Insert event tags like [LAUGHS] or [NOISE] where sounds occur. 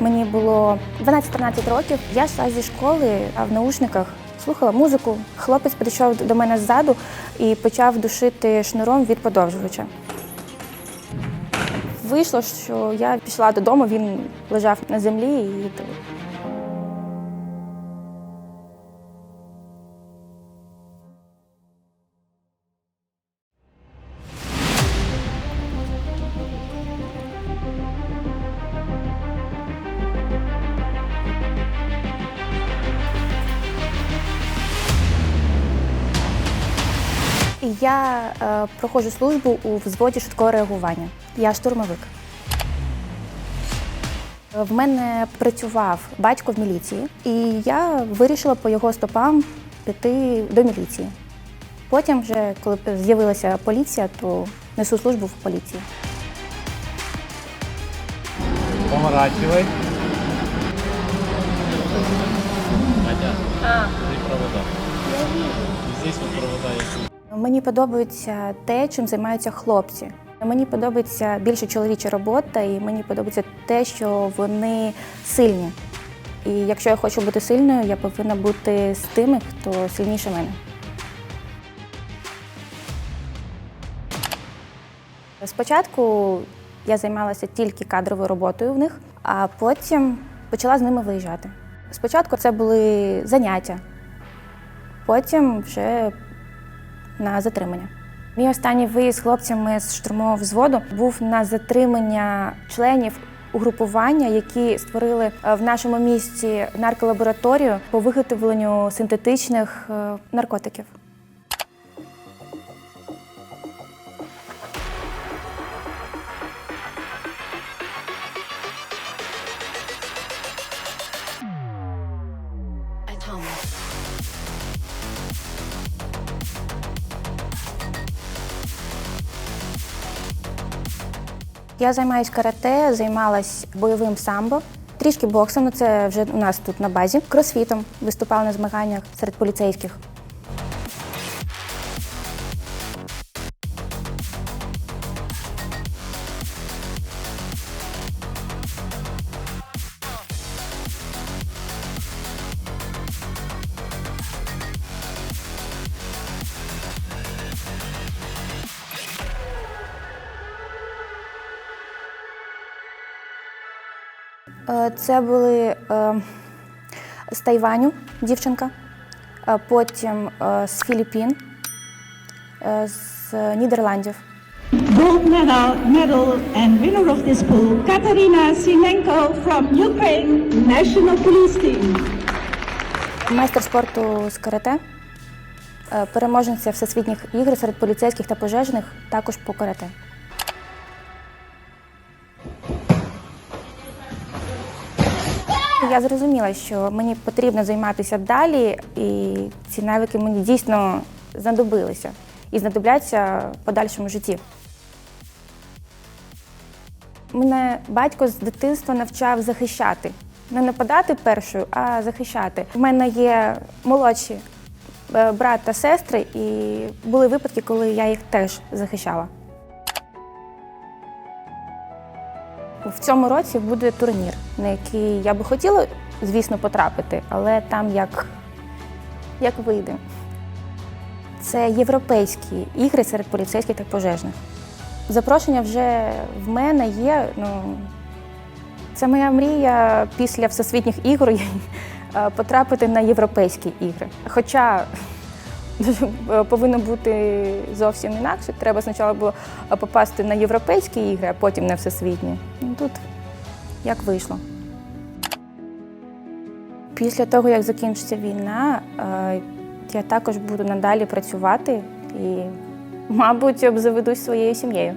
Мені було 12-13 років. Я йшла зі школи а в наушниках, слухала музику. Хлопець підійшов до мене ззаду і почав душити шнуром від подовжувача. Вийшло, що я пішла додому, він лежав на землі і Я е, проходжу службу у взводі швидкого реагування. Я штурмовик. В мене працював батько в міліції, і я вирішила по його стопам піти до міліції. Потім, вже, коли з'явилася поліція, то несу службу в поліції. Поворачивай. Надя, ты провода. Здесь вот провода есть. Мені подобається те, чим займаються хлопці. Мені подобається більше чоловіча робота, і мені подобається те, що вони сильні. І якщо я хочу бути сильною, я повинна бути з тими, хто сильніше мене. Спочатку я займалася тільки кадровою роботою в них, а потім почала з ними виїжджати. Спочатку це були заняття, потім вже на затримання. Мій останній виїзд з хлопцями з штурмового взводу був на затримання членів угрупування, які створили е, в нашому місті нарколабораторію по виготовленню синтетичних е, наркотиків. Я займаюся карате, займалась бойовим самбо, трішки боксом, ну це вже у нас тут на базі. Кросфітом виступала на змаганнях серед поліцейських. Це були е, з Тайваню дівчинка, е, потім е, з Філіппін, е, з Нідерландів. Gold medal, medal and winner of this pool, Katarina Sinenko from Ukraine National Police Team. Майстер спорту з карате, е, переможниця всесвітніх ігор серед поліцейських та пожежних, також по карате. Я зрозуміла, що мені потрібно займатися далі, і ці навики мені дійсно знадобилися і знадобляться в подальшому житті. Мене батько з дитинства навчав захищати. Не нападати першою, а захищати. У мене є молодші е, брат та сестри, і були випадки, коли я їх теж захищала. В цьому році буде турнір, на який я би хотіла, звісно, потрапити, але там як, як вийде. Це європейські ігри серед поліцейських та пожежних. Запрошення вже в мене є. Ну, це моя мрія після всесвітніх ігор [LAUGHS] потрапити на європейські ігри. Хоча [LAUGHS] повинно бути зовсім інакше. Треба спочатку було попасти на європейські ігри, а потім на всесвітні. Ну, Тут як вийшло. Після того, як закінчиться війна, е, я також буду надалі працювати і, мабуть, обзаведусь своєю сім'єю.